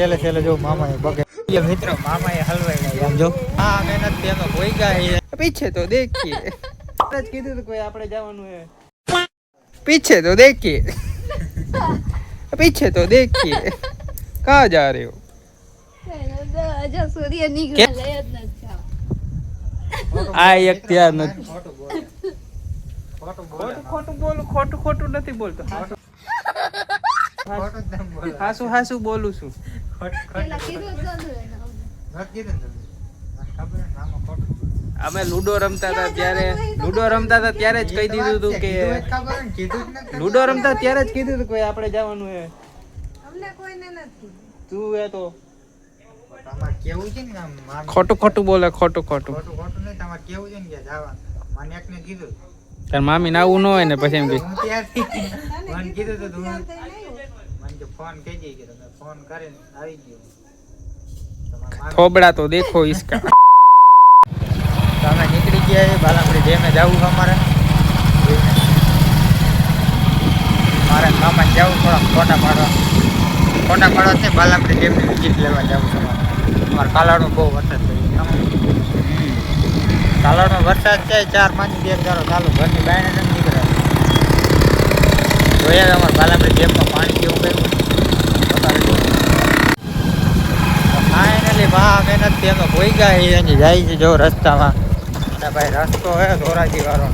છેલ્લે છેલ્લે જો મામા એ બગે એ મિત્રો મામા એ હલવાઈ ગયા આમ જો હા મહેનત થી અમે ભોઈ ગયા પીછે તો દેખીએ જ કીધું હતું કોઈ આપણે જવાનું હે पीछे तो देखिए पीछे तो देखिए कहाँ जा रहे हो હજુ સૂર્ય નીકળે લઈ જ નથી જાવ. આ એક ત્યાં નથી ખોટું ખોટું બોલું ખોટું ખોટું નથી બોલતો હાસુ હાસુ બોલું છું અમે લુડો રમતા હતા ત્યારે. લુડો રમતા હતા ત્યારે જ કહી દીધું હતું કે લુડો રમતા ત્યારે જ કીધું હતું કે આપણે જવાનું હે અમને કોઈને નથી. તું એ તો. કેવું છે ને આમ મામ- ખોટું ખોટું બોલે ખોટું ખોટું. ખોટું ખોટું નહીં તમારે કેવું છે ને કે જવાનું મને એકને કીધું. તાર મામી ના આવું ન હોય ને પછી એમ કીધું કે ફોન કહી કે તમે ફોન કરીને આવી ગયો. થોબડા તો દેખો ઈસકા. અમે નીકળી ગયા છે બાલાપડી ડેમે જવું અમારે. મારે મામા જવું થોડા ફોટા પાડવા. ફોટા પાડવા છે બાલાપડી ડેમની વિઝિટ લેવા જવું છે અમારે. અમારે કાલાડમાં બહુ વરસાદ થઈ કાલાડમાં વરસાદ છે ચાર પાંચ બે ચારો ચાલુ ઘરની બાયણે નથી નીકળે જોઈએ હવે અમારે બાલાપડી ડેમમાં પાણી કેવું કર્યું. ફાઇનલી ભા મહેનતથી અમે ભોઈ ગયા છીએ એની જાય છે જો રસ્તામાં. અને ભાઈ રસ્તો હે ધોરાજી વાળો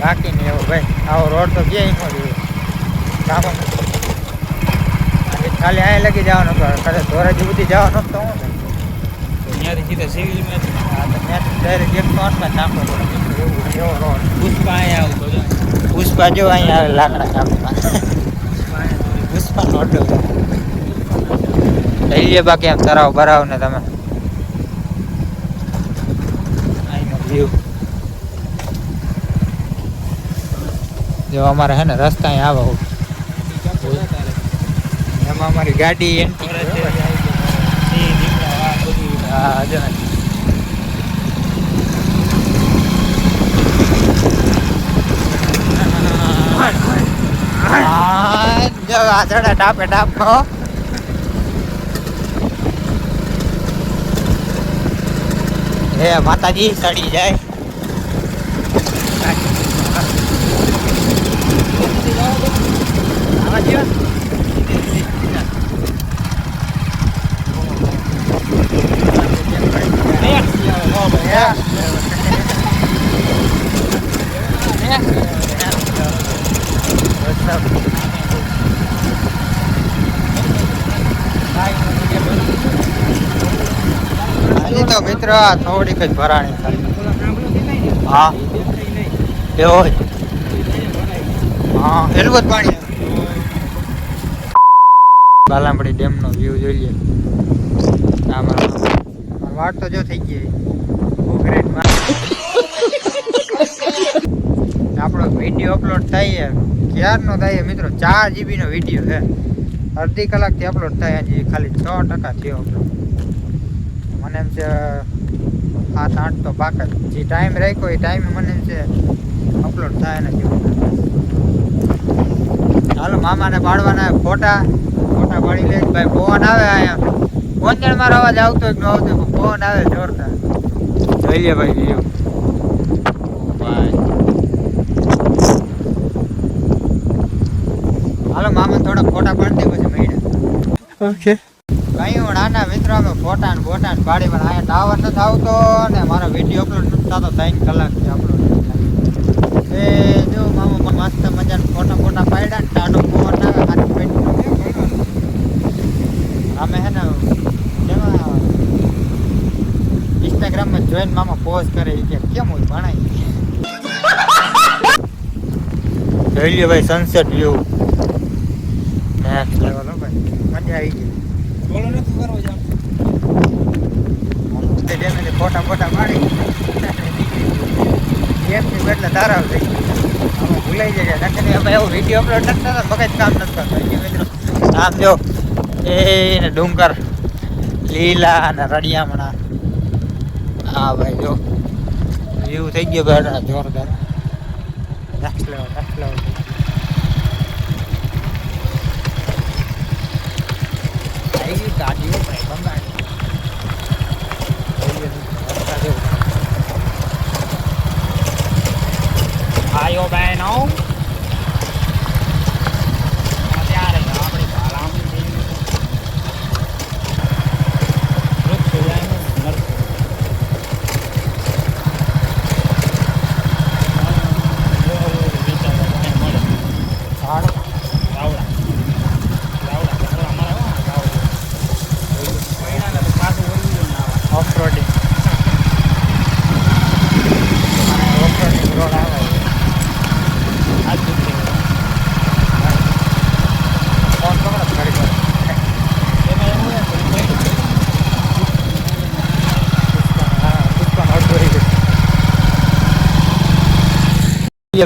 બાકી નહીં એવો ભાઈ. આવો રોડ તો ક્યાંય ન જોઈએ ગામમાં આજે ખાલી અહીં લગી જવાનો હતો. ખરે ધોરાજી સુધી જવાનો તો હું અહીંયાથી સીધા સિવિલ મેં હા તો મેં ડાયરેક્ટ એક તો આઠમાં જ નાખવો પડે. એવું એવો રોડ. પુષ્પા અહીંયા આવતો જો પુષ્પા જો અહીંયા આવે લાકડા કાપવા પુષ્પા નોટો લઈ લે બાકી આમ તરાવ ભરાવ ને તમે. જો અમારે હે ને રસ્તા અહીં આવે એમાં અમારી ગાડી એન્ટી હા જો ને. હા, જો આગળ ડાપે ડાપ હો. માતાજી સડી જાય આવા દ્યો. હાલી તો મિત્ર થોડીક જ ભરાણી ખાલી હા. એવો હા એટલું જ પાણી. બાલામડી ડેમનો વ્યૂ જોઈ લે આ મારો મારો વાટ તો જો થઈ ગઈ. આપણો વીડિયો અપલોડ થાય ક્યારનો થાય મિત્રો? ચાર જીબીનો વીડિયો છે. અડધી કલાકથી અપલોડ થાય હજી. ખાલી છ ટકા થયો. upload. મને એમ છે, સાત, આઠ તો પાક જ. ટાઈમ રાખ્યો એ ટાઈમે મને એમ છે અપલોડ થાય નથી હાલો, મામાને પાડવાના ફોટા. ફોટા પાડી લે. ભાઈ ફોન આવે અહીંયા. કોંજણ મારો અવાજ આવતો જ ન આવતો પણ ફોન આવે જોરદાર. જોઈ લે ભાઈ વ્યૂ હાલો મામા થોડા ફોટા પાડી દે પછી મળ્યા ઓકે હું નાના મિત્રો, અમે ફોટા ને બોટા ને પાડી, પણ અહીંયા ટાવર નથી આવતો ને મારો વીડિયો અપલોડ નથી થતો, ત્રણ કલાકથી અપલોડ એ જો મામા મસ્ત મજાના ફોટા ફોટા પાડ્યા ને ટાડો ફોન આવે હાથ અમે હે ને એમાં ઇન્સ્ટાગ્રામમાં જોઈને મામા પોસ્ટ કરે કે, કેમ હોય ભણાય? જોઈ લ્યો ભાઈ સનસેટ વ્યૂ મજા આવી ગઈ. ફોટા ફોટા પાડી એમની બદલે ધારાવ થઈ આમાં ભૂલાઈ જાય નકર અમે એવું વીડિયો અપલોડ નથી થતો મગજ કામ નથી કરતા. મિત્રો, આમ જો, એ ડુંગર, લીલા અને રડિયામણા. હા ભાઈ, જો. એવું થઈ ગયો ભાઈ જોરદાર. નેક્સ્ટ લેવલ નેક્સ્ટ લેવલ 你感觉美不美？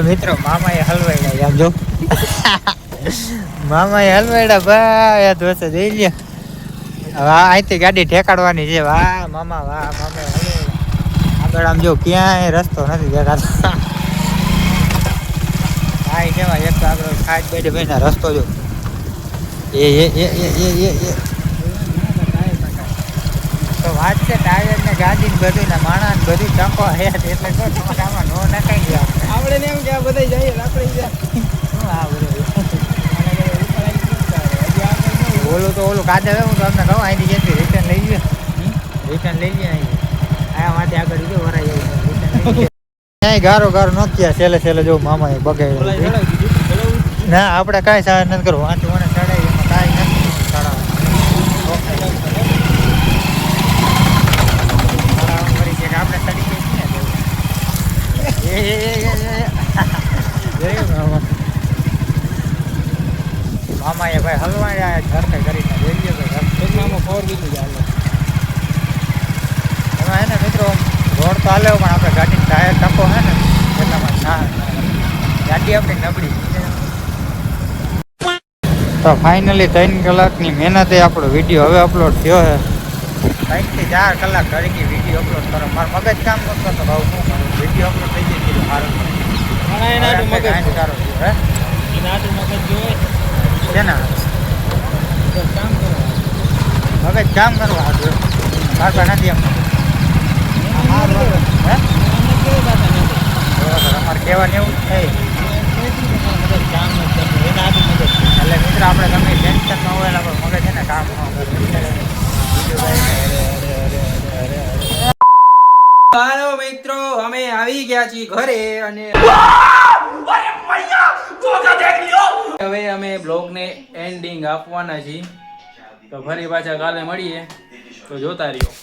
મિત્રો, મામાએ હલવાડ્યા આમ જો. મામાએ હલવાડ્યા ભાઈ આ ધોસે જઈ લ્યો. હવે અહીંથી ગાડી ઠેકાડવાની છે. વાહ, મામા વાહ મામા આગળ આમ જો, ક્યાંય રસ્તો નથી દેખાતો. ભાઈ કેવા એક તો આગળ ખાટ બેઠે બેઠા રસ્તો જો. એ એ એ એ એ એ તો વાત છે ટાયર ને ગાડી ને બધું ને માણસ બધું હે એટલે તો તમારા આમાં નો નખાઈ ગયા. આપણે ને એમ કે આ બધા જઈએ આપણે શું આ બધું ઓલું તો ઓલું કાદે હું તમને કહું અહીંથી રિટર્ન લઈ ગયો. રિટર્ન લઈ ગયા અહીં આયા માટે આગળ જો વરાઈ જાય. ક્યાંય ગારો ગારો નથી થયા છેલ્લે છેલ્લે જો મામા એ ના આપણે કાંઈ સહાય નથી કરવું. મને ચડાવી એમાં કાંઈ નથી ચડાવવાનું. ચડાવવાનું કરી છે કે આપણે ચડી ગઈ છીએ ને એ, એ, એ, એ, એ, એ. જોયું મામા? મામાએ ભાઈ હલવાડ્યા ઘર કઈ કરીને જોઈ લ્યો કે ઘર. મામા ફોર વ્હીલ ચાલે એમાં હે ને મિત્રો રોડ તો હાલ્યો પણ આપણે ગાડીની ટાયર ટકો હે ને એટલામાં ના. ગાડી આપણી નબળી. તો ફાઇનલી ત્રણ કલાકની મહેનતે આપણો વીડિયો હવે અપલોડ થયો છે ત્રણથી ચાર કલાક ઘડીથી વીડિયો અપલોડ કરો. મારું મગજ કામ કરતો તો ભાવ શું કરું? વીડિયો અપલોડ થઈ જાય મારો. સારું મગજ સારો હે? એના મગજ જોવે. શેના ને? હવે કામ કરવા હાટું. કાકા નથી એમ. અમારે કહેવાનું એવું થાય. છે. એટલે મિત્ર આપણે તમે ટેન્શન ન હોય આપણે મગજ છે ને કામ ન હાલો મિત્રો અમે આવી ગયા છીએ ઘરે અને હવે અમે બ્લોગ ને એન્ડિંગ આપવાના છીએ. તો ફરી પાછા કાલે મળીએ. તો જોતા રહ્યો.